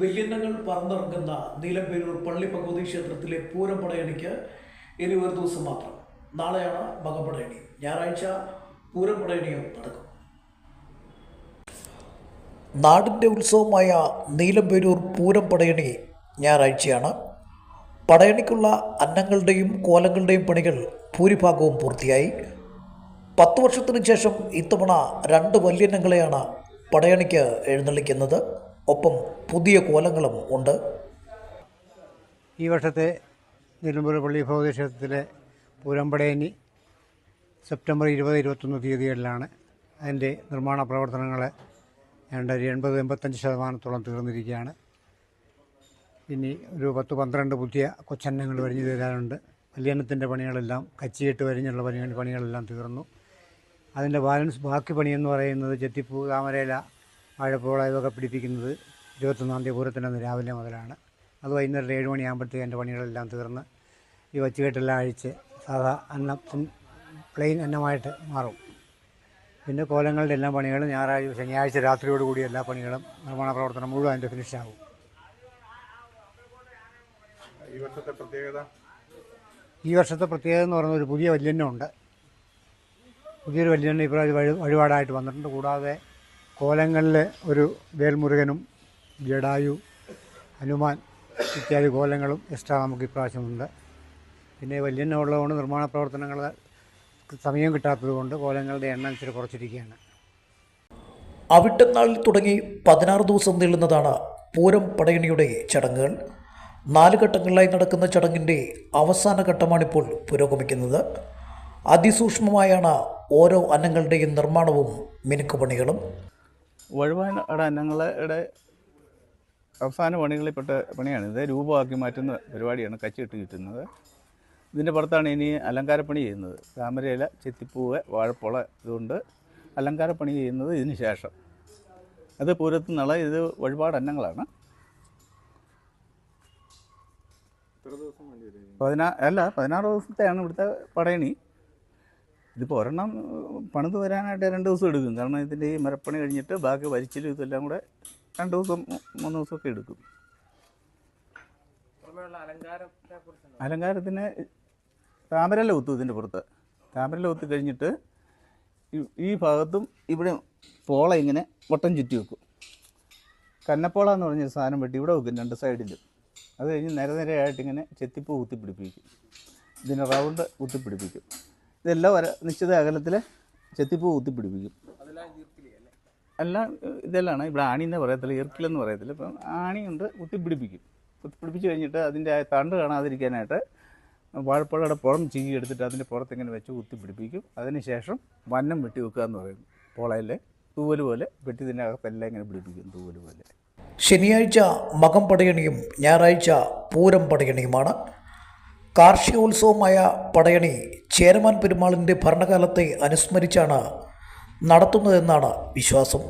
വെല്ലിനങ്ങൾ പറന്നിറങ്ങുന്ന നീലമ്പേരൂർ പള്ളി ഭഗവതി ക്ഷേത്രത്തിലെ പൂരം പടയണിക്ക് ഇനി ഒരു ദിവസം മാത്രം. നാളെയാണ് മകപടയണി ഞായറാഴ്ച പൂരം പടയണിയും നടക്കും. നാടിന്റെ ഉത്സവമായ നീലമ്പേരൂർ പൂരം പടയണി ഞായറാഴ്ചയാണ്. പടയണിക്കുള്ള അന്നങ്ങളുടെയും കോലങ്ങളുടെയും പണികൾ ഭൂരിഭാഗവും പൂർത്തിയായി. പത്ത് വർഷത്തിനു ശേഷം ഇത്തവണ രണ്ട് വല്യന്നങ്ങളെയാണ് പടയണിക്ക് എഴുന്നള്ളിക്കുന്നത്. ഒപ്പം പുതിയ കോലങ്ങളും ഉണ്ട്. ഈ വർഷത്തെ നിലമ്പൂർ പള്ളി ഭൗതക്ഷേത്രത്തിലെ ക്ഷേത്രത്തിലെ പൂരമ്പടയനി സെപ്റ്റംബർ ഇരുപത് ഇരുപത്തൊന്ന് തീയതികളിലാണ് അതിന്റെ നിർമ്മാണ പ്രവർത്തനങ്ങൾ ഏതാണ്ട് ഒരു എൺപത് എൺപത്തഞ്ച് ശതമാനത്തോളം തീർന്നിരിക്കുകയാണ്. ഇനി ഒരു പത്ത് പന്ത്രണ്ട് പുതിയ കൊച്ചന്നങ്ങൾ വരിഞ്ഞു തരാനുണ്ട്. കല്യാണത്തിന്റെ പണികളെല്ലാം കച്ചിയിട്ട് വരിഞ്ഞുള്ള പണി പണികളെല്ലാം തീർന്നു. അതിന്റെ ബാലൻസ് ബാക്കി പണിയെന്ന് പറയുന്നത് ചെത്തിപ്പൂ താമരയില വാഴപ്പോള ഇതൊക്കെ പിടിപ്പിക്കുന്നത് ഇരുപത്തൊന്നാം തീയതി പൂരത്തിന്റെ രാവിലെ മുതലാണ്. അത് വൈകുന്നേരം ഏഴ് മണിയാകുമ്പോഴത്തേക്ക് എന്റെ പണികളെല്ലാം തീർന്ന് ഈ വച്ചുകെട്ടെല്ലാം അഴിച്ച് സാധാ അന്നം പ്ലെയിൻ അന്നമായിട്ട് മാറും. പിന്നെ കോലങ്ങളുടെ എല്ലാ പണികളും ഞായറാഴ്ച ശനിയാഴ്ച രാത്രിയോട് കൂടി എല്ലാ പണികളും നിർമ്മാണ പ്രവർത്തനം മുഴുവൻ അതിന്റെ ഫിനിഷാകും ഈ വർഷത്തെ പ്രത്യേകത? ഈ വർഷത്തെ പ്രത്യേകത എന്ന് പറയുന്നത് ഒരു പുതിയ വല്യന്നുണ്ട് പുതിയൊരു വല്യണ്ണ ഇപ്രാവശ്യം വഴി വഴിപാടായിട്ട് വന്നിട്ടുണ്ട്. കൂടാതെ കോലങ്ങളിൽ ഒരു വേൽമുരുകനും ജഡായു ഹനുമാൻ ഇത്യാദി കോലങ്ങളും എക്സ്ട്രാ നമുക്ക് ഇപ്രാവശ്യമുണ്ട്. പിന്നെ വല്യണ്ണ ഉള്ളതുകൊണ്ട് നിർമ്മാണ പ്രവർത്തനങ്ങൾ സമയം കിട്ടാത്തത് കൊണ്ട് കോലങ്ങളുടെ എണ്ണം ഇച്ചിരി കുറച്ചിരിക്കുകയാണ്. അവിട്ടനാളിൽ തുടങ്ങി പതിനാറ് ദിവസം നീളുന്നതാണ് പൂരം പടയണിയുടെ ചടങ്ങുകൾ. നാല് ഘട്ടങ്ങളിലായി നടക്കുന്ന ചടങ്ങിന്റെ അവസാന ഘട്ടമാണിപ്പോൾ പുരോഗമിക്കുന്നത്. അതിസൂക്ഷ്മമായാണ് ഓരോ അന്നങ്ങളുടെയും നിർമ്മാണവും മിനുക്കുപണികളും വഴുവാനട ഞങ്ങളുടെ അവസാന പണികളിൽപ്പെട്ട പണിയാണ്. ഇത് രൂപമാക്കി മാറ്റുന്ന പരിപാടിയാണ് കച്ചിട്ട് കിട്ടുന്നത്. ഇതിന്റെ പുറത്താണ് ഇനി അലങ്കാരപ്പണി ചെയ്യുന്നത്. താമരയില ചെത്തിപ്പൂവ് വാഴപ്പുള ഇതുകൊണ്ട് അലങ്കാരപ്പണി ചെയ്യുന്നത് ഇതിന് ശേഷം. അത് പൂരത്തുനിന്നുള്ള ഇത് വഴിപാട് അന്നങ്ങളാണ്. പതിനാ അല്ല പതിനാറ് ദിവസത്തെയാണ് ഇവിടുത്തെ പടയണി. ഇതിപ്പോൾ ഒരെണ്ണം പണിത് വരാനായിട്ട് രണ്ട് ദിവസം എടുക്കും. കാരണം ഇതിന്റെ ഈ മരപ്പണി കഴിഞ്ഞിട്ട് ബാക്കി വലിച്ചിലും ഇതെല്ലാം കൂടെ രണ്ട് ദിവസം മൂന്ന് ദിവസമൊക്കെ എടുക്കും. അലങ്കാരത്തിന് താമരല്ല കുത്തും ഇതിന്റെ പുറത്ത്. താമരല്ല കുത്തി കഴിഞ്ഞിട്ട് ഈ- ഈ ഭാഗത്തും ഇവിടെ പോള ഇങ്ങനെ വട്ടം ചുറ്റി വെക്കും. കന്നപ്പോള എന്ന് പറഞ്ഞ സാധനം വെട്ടി ഇവിടെ വെക്കും രണ്ട് സൈഡിലും. അത് കഴിഞ്ഞ് നിരനിരയായിട്ട് ഇങ്ങനെ ചെത്തിപ്പൂ കുത്തിപ്പിടിപ്പിക്കും ഇതിന് റൗണ്ട് കുത്തിപ്പിടിപ്പിക്കും ഇതെല്ലാം ഒരു നിശ്ചിത അകലത്തിൽ ചെത്തിപ്പൂ കുത്തിപ്പിടിപ്പിക്കും എല്ലാം ഇതെല്ലാം ഇവിടെ ആണി എന്നേ പറയത്തില്ല ഇർക്കിലെന്ന് പറയത്തില്ല. ഇപ്പം ആണി കൊണ്ട് കുത്തിപ്പിടിപ്പിക്കും കുത്തിപ്പിടിപ്പിച്ച് കഴിഞ്ഞിട്ട് അതിന്റെ തണ്ട് കാണാതിരിക്കാനായിട്ട് വാഴപ്പഴയുടെ പുറം ചീകി എടുത്തിട്ട് അതിന്റെ പുറത്ത് ഇങ്ങനെ വെച്ച് കുത്തിപ്പിടിപ്പിക്കും അതിന് ശേഷം വന്നം വെട്ടി വെക്കുക എന്ന് പറയും പോളയിൽ തൂവൽ പോലെ വെട്ടി ഇതിന്റെ അകത്തെല്ലാം ഇങ്ങനെ പിടിപ്പിക്കും തൂവൽ പോലെ. ശനിയാഴ്ച മകം പടയണിയും ഞായറാഴ്ച പൂരം പടയണിയുമാണ്. കാർഷികോത്സവമായ പടയണി ചേരമാൻ പെരുമാളിന്റെ ഭരണകാലത്തെ അനുസ്മരിച്ചാണ് നടത്തുന്നതെന്നാണ് വിശ്വാസം.